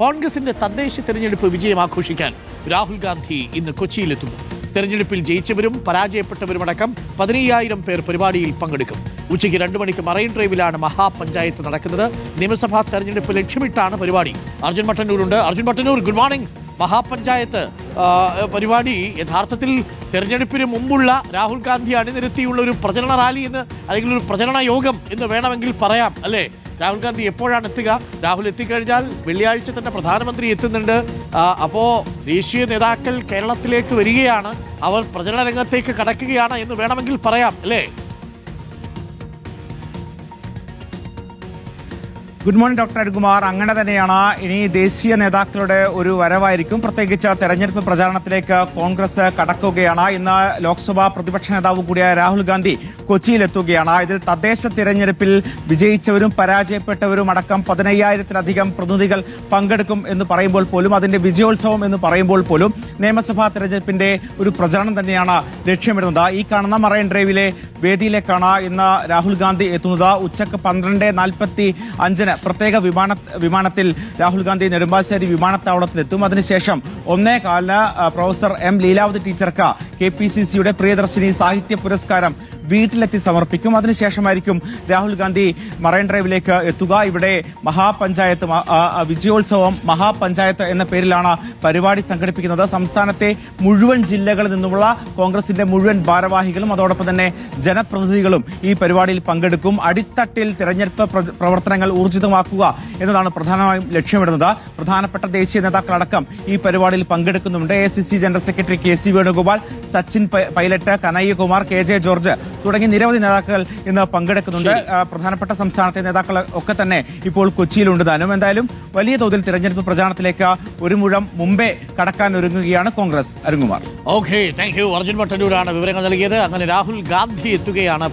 കോൺഗ്രസിന്റെ തദ്ദേശ തെരഞ്ഞെടുപ്പ് വിജയം ആഘോഷിക്കാൻ രാഹുൽ ഗാന്ധി ഇന്ന് കൊച്ചിയിലെത്തുന്നു തെരഞ്ഞെടുപ്പിൽ ജയിച്ചവരും പരാജയപ്പെട്ടവരുമടക്കം പതിനയ്യായിരം പേർ പരിപാടിയിൽ പങ്കെടുക്കും. ഉച്ചയ്ക്ക് രണ്ടു മണിക്ക് മറൈൻ ഡ്രൈവിലാണ് മഹാപഞ്ചായത്ത് നടക്കുന്നത്. നിയമസഭാ തെരഞ്ഞെടുപ്പ് ലക്ഷ്യമിട്ടാണ് പരിപാടി. അർജുൻ മട്ടന്നൂരുണ്ട്. അർജുൻ മട്ടന്നൂർ ഗുഡ് മോർണിംഗ് മഹാപഞ്ചായത്ത് പരിപാടി യഥാർത്ഥത്തിൽ തെരഞ്ഞെടുപ്പിന് മുമ്പുള്ള രാഹുൽ ഗാന്ധി അണിനിരത്തിയുള്ള ഒരു പ്രചരണ റാലി എന്ന് അല്ലെങ്കിൽ ഒരു പ്രചരണ യോഗം എന്ന് വേണമെങ്കിൽ പറയാം അല്ലേ? രാഹുൽ ഗാന്ധി എപ്പോഴാണ് എത്തുക? രാഹുൽ എത്തിക്കഴിഞ്ഞാൽ വെള്ളിയാഴ്ച തന്നെ പ്രധാനമന്ത്രി എത്തുന്നുണ്ട്. അപ്പോൾ ദേശീയ നേതാക്കൾ കേരളത്തിലേക്ക് വരികയാണ്. അവർ പ്രചരണ രംഗത്തേക്ക് കടക്കുകയാണ് എന്ന് വേണമെങ്കിൽ പറയാം അല്ലേ? ഗുഡ് മോർണിംഗ് ഡോക്ടർ അരുകുമാർ അങ്ങനെ തന്നെയാണ്. ഇനി ദേശീയ നേതാക്കളുടെ ഒരു വരവായിരിക്കും. പ്രത്യേകിച്ച് തെരഞ്ഞെടുപ്പ് പ്രചാരണത്തിലേക്ക് കോൺഗ്രസ് കടക്കുകയാണ്. ഇന്ന് ലോക്സഭാ പ്രതിപക്ഷ നേതാവ് കൂടിയായ രാഹുൽ ഗാന്ധി കൊച്ചിയിലെത്തുകയാണ്. ഇതിൽ തദ്ദേശ തിരഞ്ഞെടുപ്പിൽ വിജയിച്ചവരും പരാജയപ്പെട്ടവരും അടക്കം പതിനയ്യായിരത്തിലധികം പ്രതിനിധികൾ പങ്കെടുക്കും എന്ന് പറയുമ്പോൾ പോലും അതിന്റെ വിജയോത്സവം എന്ന് പറയുമ്പോൾ പോലും നിയമസഭാ തെരഞ്ഞെടുപ്പിന്റെ ഒരു പ്രചരണം തന്നെയാണ് ലക്ഷ്യമിടുന്നത്. ഈ കാണുന്ന മറൈൻ ഡ്രൈവിലെ വേദിയിലേക്കാണ് ഇന്ന് രാഹുൽ ഗാന്ധി എത്തുന്നത്. ഉച്ചയ്ക്ക് പന്ത്രണ്ട് നാൽപ്പത്തി അഞ്ചിന് പ്രത്യേക വിമാന വിമാനത്തിൽ രാഹുൽ ഗാന്ധി നെടുമ്പാശ്ശേരി വിമാനത്താവളത്തിലെത്തും. അതിനുശേഷം ഒന്നേ കാലിന് പ്രൊഫസർ എം ലീലാവതി ടീച്ചർക്ക് കെ പി സി സിയുടെ പ്രിയദർശിനി സാഹിത്യ പുരസ്കാരം വീട്ടിലെത്തി സമർപ്പിക്കും. അതിനുശേഷമായിരിക്കും രാഹുൽ ഗാന്ധി മറൈൻ ഡ്രൈവിലേക്ക് എത്തുക. ഇവിടെ മഹാപഞ്ചായത്ത് വിജയോത്സവം മഹാപഞ്ചായത്ത് എന്ന പേരിലാണ് പരിപാടി സംഘടിപ്പിക്കുന്നത്. സംസ്ഥാനത്തെ മുഴുവൻ ജില്ലകളിൽ നിന്നുമുള്ള കോൺഗ്രസിന്റെ മുഴുവൻ ഭാരവാഹികളും അതോടൊപ്പം തന്നെ ജനപ്രതിനിധികളും ഈ പരിപാടിയിൽ പങ്കെടുക്കും. അടിത്തട്ടിൽ തെരഞ്ഞെടുപ്പ് പ്രവർത്തനങ്ങൾ ഊർജിതമാക്കുക എന്നതാണ് പ്രധാനമായും ലക്ഷ്യമിടുന്നത്. പ്രധാനപ്പെട്ട ദേശീയ നേതാക്കളടക്കം ഈ പരിപാടിയിൽ പങ്കെടുക്കുന്നുണ്ട് A general secretary K C Venugopal Sachin pilot Kanhaiya Kumar K J George തുടങ്ങി നിരവധി നേതാക്കൾ ഇന്ന് പങ്കെടുക്കുന്നുണ്ട്. പ്രധാനപ്പെട്ട സംസ്ഥാനത്തെ നേതാക്കൾ ഒക്കെ തന്നെ ഇപ്പോൾ കൊച്ചിയിലുണ്ട്. താനും എന്തായാലും വലിയ തോതിൽ തിരഞ്ഞെടുപ്പ് പ്രചാരണത്തിലേക്ക് ഒരു മുഴം മുമ്പേ കടക്കാൻ ഒരുങ്ങുകയാണ് Congress. Arunkumar. Okay thank you Arjun മട്ടന്നൂരാണ് വിവരങ്ങൾ നൽകിയത്. അങ്ങനെ രാഹുൽ ഗാന്ധി എത്തുകയാണ്.